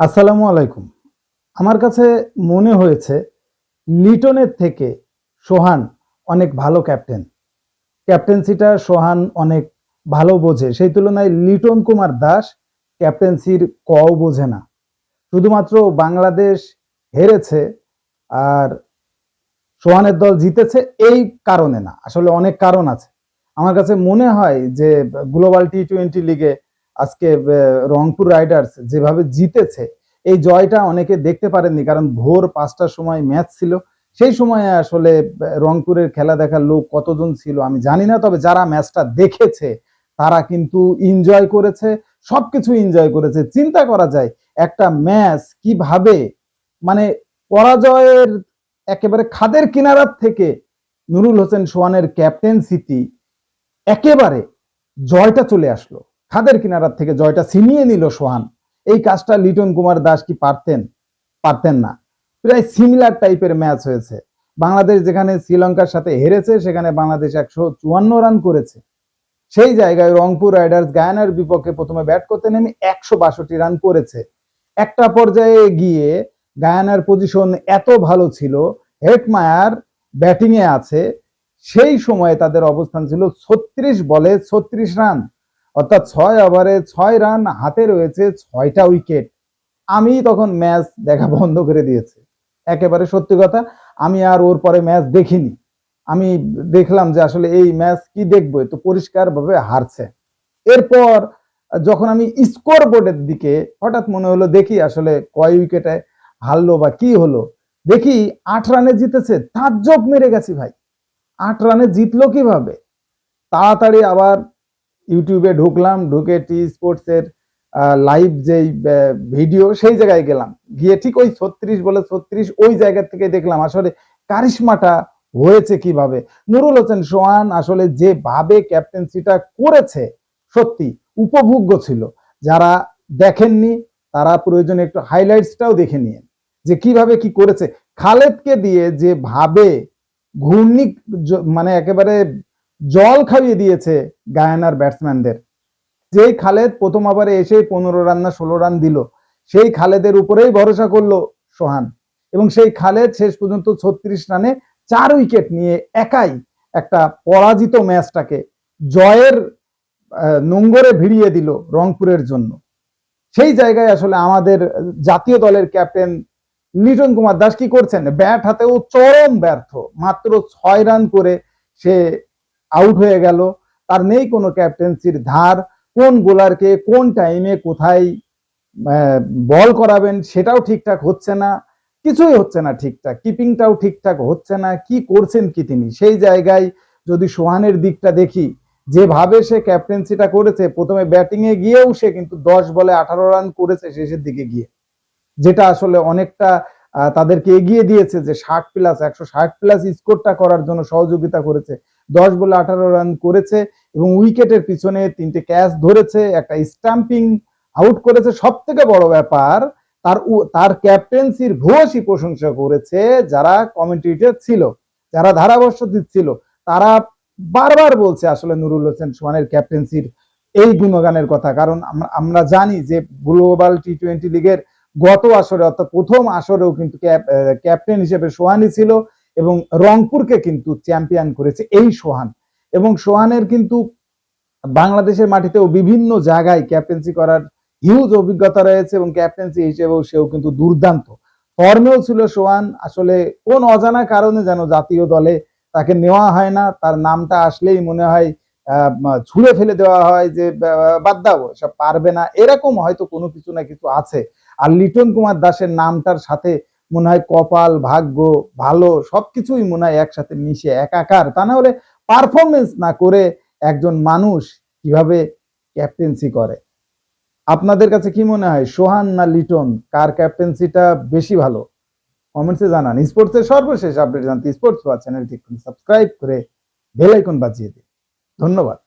আসসালামু আলাইকুম। আমার কাছে মনে হয়েছে, লিটনের থেকে সোহান অনেক ভালো ক্যাপ্টেন। ক্যাপ্টেন্সিটা সোহান অনেক ভালো বোঝে। সেই তুলনায় লিটন কুমার দাস ক্যাপ্টেন্সির কও বোঝে না। শুধুমাত্র বাংলাদেশ হেরেছে আর সোহানের দল জিতেছে এই কারণে না, আসলে অনেক কারণ আছে। আমার কাছে মনে হয় যে, গ্লোবাল টি টোয়েন্টি লিগে আজকে রংপুর রাইডার্স যেভাবে জিতেছে, এই জয়টা অনেকে দেখতে পারেননি, কারণ ভোর পাঁচটার সময় ম্যাচ ছিল। সেই সময়ে আসলে রংপুরের খেলা দেখার লোক কতজন ছিল আমি জানি না, তবে যারা ম্যাচটা দেখেছে, তারা কিন্তু এনজয় করেছে, সবকিছু এনজয় করেছে। চিন্তা করা যায়, একটা ম্যাচ কীভাবে মানে পরাজয়ের একেবারে খাদের কিনারার থেকে নুরুল হোসেন সোহানের ক্যাপ্টেন্সিটি একেবারে জয়টা চলে আসলো। খাদের কিনারার থেকে জয়টা ছিনিয়ে নিল সোহান। এই কাজটা লিটন কুমার দাস কি পারতেন? পারতেন না। প্রায় সিমিলার টাইপের ম্যাচ হয়েছে। বাংলাদেশ যেখানে শ্রীলঙ্কার সাথে হেরেছে, সেখানে বাংলাদেশ একশো চুয়ান্ন রান করেছে। সেই জায়গায় রংপুর রাইডার্স গায়ানার বিপক্ষে প্রথমে ব্যাট করতে নেমে একশো বাষট্টি রান করেছে। একটা পর্যায়ে গিয়ে গায়ানার পজিশন এত ভালো ছিল, হেটমায়ার ব্যাটিং এ আছে, সেই সময়ে তাদের অবস্থান ছিল ছত্রিশ বলে ছত্রিশ রান অর্থাৎ ছয় ওভারে ছয় রান হাতে রয়েছে ছয়টা উইকেট। আমি তখন ম্যাচ দেখা বন্ধ করে দিয়েছি। একেবারে সত্যি কথা, আমি আর ওর পরে ম্যাচ দেখিনি। আমি দেখলাম যে আসলে এই ম্যাচ কি দেখব তো পরিষ্কার ভাবে হারছে। এরপর যখন আমি স্কোর বোর্ডের দিকে হঠাৎ মনে হলো, দেখি আসলে কয় উইকেটে হারলো বা কি হলো, দেখি আট রানে জিতেছে, তাজ্জব মেরে গেছি ভাই। আট রানে জিতলো কীভাবে? তাড়াতাড়ি আবার ইউটিউবে ঢুকলাম, ঢুকে টি স্পোর্টসের লাইভ যেই ভিডিও সেই জায়গায় গেলাম। গিয়ে ঠিক ওই ছত্রিশ বলে ছত্রিশ ওই জায়গা থেকে দেখলাম আসলে কারিশমাটা হয়েছে কীভাবে। নুরুল হোসেন সোহান আসলে যেভাবে ক্যাপ্টেন্সিটা করেছে, সত্যি উপভোগ্য ছিল। যারা দেখেননি, তারা প্রয়োজনে একটু হাইলাইটসটাও দেখে নিন যে কীভাবে কি করেছে। খালেদকে দিয়ে যে ভাবে ঘূর্ণি মানে একেবারে জল খাইয়ে দিয়েছে গায়ানার ব্যাটসম্যানদের যেই খালেদ প্রথম ওভারে এসে পনেরো রান না ষোলো রান দিল, সেই খালেদের উপরেই ভরসা করল সোহান। এবং সেই খালেদ শেষ পর্যন্ত ছত্রিশ রানে চার উইকেট নিয়ে একাই একটা পরাজিত ম্যাচটাকে জয়ের নোঙ্গরে ভিড়িয়ে দিল রংপুরের জন্য। সেই জায়গায় আসলে আমাদের জাতীয় দলের ক্যাপ্টেন লিটন কুমার দাস কি করছেন? ব্যাট হাতেও চরম ব্যর্থ। মাত্র ছয় রান করে সে আউট হয়ে গেল। তার নেই কোনো ক্যাপ্টেন্সির ধার। কোন বোলারকে কোন টাইমে কোথায় বল করাবেন সেটাও ঠিকঠাক হচ্ছে না। কিছুই হচ্ছে না ঠিকঠাক। কিপিংটাও ঠিকঠাক হচ্ছে না। কি করছেন কি তিনি? সেই জায়গায় যদি সোহানের দিকটা দেখি, যেভাবে সে ক্যাপ্টেন্সিটা করেছে, প্রথমে ব্যাটিং এ গিয়েও সে কিন্তু দশ বলে আঠারো রান করেছে শেষের দিকে গিয়ে। যেটা আসলে অনেকটা তাদেরকে এগিয়ে দিয়েছে যে ষাট প্লাস একশো ষাট প্লাস স্কোরটা করার জন্য সহযোগিতা করেছে। দশ বলে আঠারো রান করেছে এবং উইকেটের পিছনে তিনটে ক্যাচ ধরেছে, একটা স্টাম্পিং আউট করেছে। সব থেকে বড় ব্যাপার, তার তার ক্যাপ্টেন্সির ভূয়সী প্রশংসা করেছে যারা কমেন্টেটর ছিল, যারা ধারাভাষ্য দিচ্ছিল তারা বারবার বলছে আসলে নুরুল হোসেন সোহানের ক্যাপ্টেন্সির এই গুণগানের কথা। কারণ আমরা জানি যে গ্লোবাল টি টোয়েন্টি লিগের গত আসরে, অর্থাৎ প্রথম আসরেও কিন্তু ক্যাপ্টেন হিসেবে সোহানই ছিল এবং রংপুরকে কিন্তু চ্যাম্পিয়ন করেছে এই সোহান। এবং সোহানের কিন্তু বাংলাদেশের মাটিতেও বিভিন্ন জায়গায় ক্যাপ্টেন্সি করার হিউজ অভিজ্ঞতা রয়েছে এবং ক্যাপ্টেন্সি হিসেবেও সেও কিন্তু দুর্দান্ত। ফর্মেও ছিল সোহান, আসলে কোন অজানা কারণে যেন জাতীয় দলে তাকে নেওয়া হয় না, তার নামটা আসলেই মনে হয় ছুঁড়ে ফেলে দেওয়া হয় যে বাদ দাও সব পারবে না। এরকম হয়তো কোনো কিছু না কিছু আছে। আর লিটন কুমার দাসের নামটার সাথে মনে হয় কপাল, ভাগ্য, ভালো সবকিছুই মনে হয় একসাথে মিশে, একাকার। তা না হলে পারফরমেন্স না করে একজন মানুষ কীভাবে ক্যাপ্টেন্সি করে? আপনাদের কাছে কি মনে হয়, সোহান না লিটন? কার ক্যাপ্টেন্সিটা বেশি ভালো? কমেন্টসে জানান। স্পোর্টসের সর্বশেষ আপডেট জানতে স্পোর্টস ওয়া চ্যানেলটি সাবস্ক্রাইব করে বেল আইকন বাজিয়ে দিন। ধন্যবাদ।